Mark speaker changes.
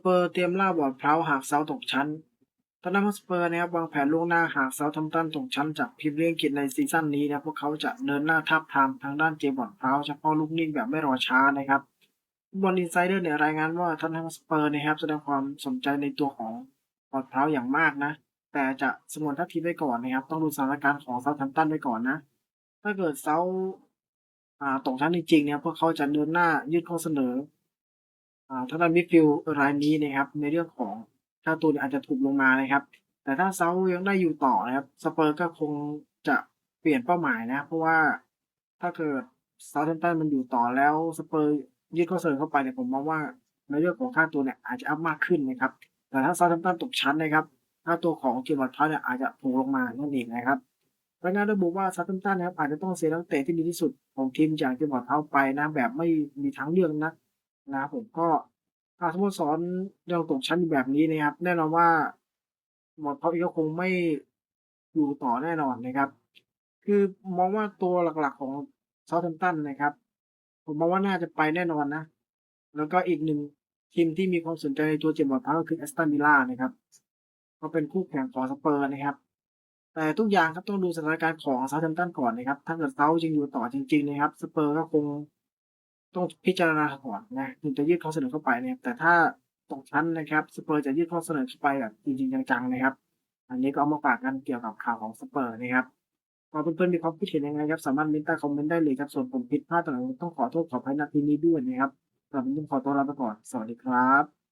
Speaker 1: เปอร์เตรียมล่าบอร์ดเพลาหากเซาตกชั้นตอนนั้นสเปอร์นะครับวางแผนล่วงหน้าหากเซาทำตันตกชั้นจากพรีเมียร์ลีกอังกฤษในซีซั่นนี้นะพวกเขาจะเดินหน้าทับทามทางด้านเจบอร์ดเพลาเฉพาะลูกนิ่งแบบไม่รอช้านะครับบอลอินไซเดอร์เนี่ยรายงานว่าทอนนัมสเปอร์นะครับแสดงความสนใจในตัวของบอร์ดเพลาอย่างมากนะ แต่จะสงวนท่าทีไว้ก่อนนะครับ ต้องดูสถานการณ์ของเซาทัมตันไว้ก่อนนะ ถ้าเกิดเซาอ่าตกชั้นจริงๆเนี่ยพวกเขาจะเดินหน้ายื่นข้อเสนอ ทางด้านมิดฟิลด์รายนี้นะครับ ในเรื่องของค่าตัวอาจจะถูกลงมานะครับ แต่ถ้าเซายังได้อยู่ต่อนะครับสเปอร์ก็คงจะเปลี่ยนเป้าหมายนะ เพราะว่าถ้าเกิดเซาเทมตันมันอยู่ต่อแล้วสเปอร์ยื่นข้อเสนอเข้าไปเนี่ยผมมองว่าในเรื่องของค่าตัวเนี่ยอาจจะอัพมากขึ้นนะครับ แต่ถ้าเซาเทมตันตกชั้นนะครับค่าตัวของเจมส์พัทเนี่ยอาจจะถูกลงมานั่นเองนะครับรายงานระบุว่าเซาเทมตันนะครับอาจจะต้องเสียนักเตะที่ดีที่สุดของทีมอย่างเจมส์พัทไปนะแบบไม่มีทางเลือกนัก นะครับผมก็หาสโมสรยังตกชั้นอยู่แบบนี้นะครับ แน่นอนว่าหมดเขาอีกก็คงไม่อยู่ต่อแน่นอนนะครับ คือมองว่าตัวหลักๆของเซาท์แฮมป์ตันนะครับ ผมมองว่าน่าจะไปแน่นอนนะ แล้วก็อีกหนึ่งทีมที่มีความสนใจในตัวเจมส์บอร์ดพาก็คือแอสตันวิลล่านะครับก็เป็นคู่แข่งของสเปอร์นะครับแต่ทุกอย่างครับต้องดูสถานการณ์ของเซาท์แฮมป์ตันก่อนนะครับ ถ้าเกิดเซาท์ยังอยู่ต่อจริง ๆ นะครับ สเปอร์ก็คง ต้องพิจารณาก่อนนะถึงจะยื่นข้อเสนอเข้าไปนะครับแต่ถ้าตกชั้นนะครับสเปอร์จะยื่นข้อเสนอเข้าไปแบบจริงๆจังๆนะครับ อันนี้ก็เอามาฝากกันเกี่ยวกับข่าวของสเปอร์นะครับขอเพื่อนๆมีความคิดเห็นยังไงครับสามารถเมนใต้คอมเมนต์ได้เลยครับส่วนผมผิดพลาดต่างๆต้องขอโทษขออภัยณที่นี้ด้วยนะครับสำหรับวันนี้ผมขอตัวลาไปก่อนสวัสดีครับ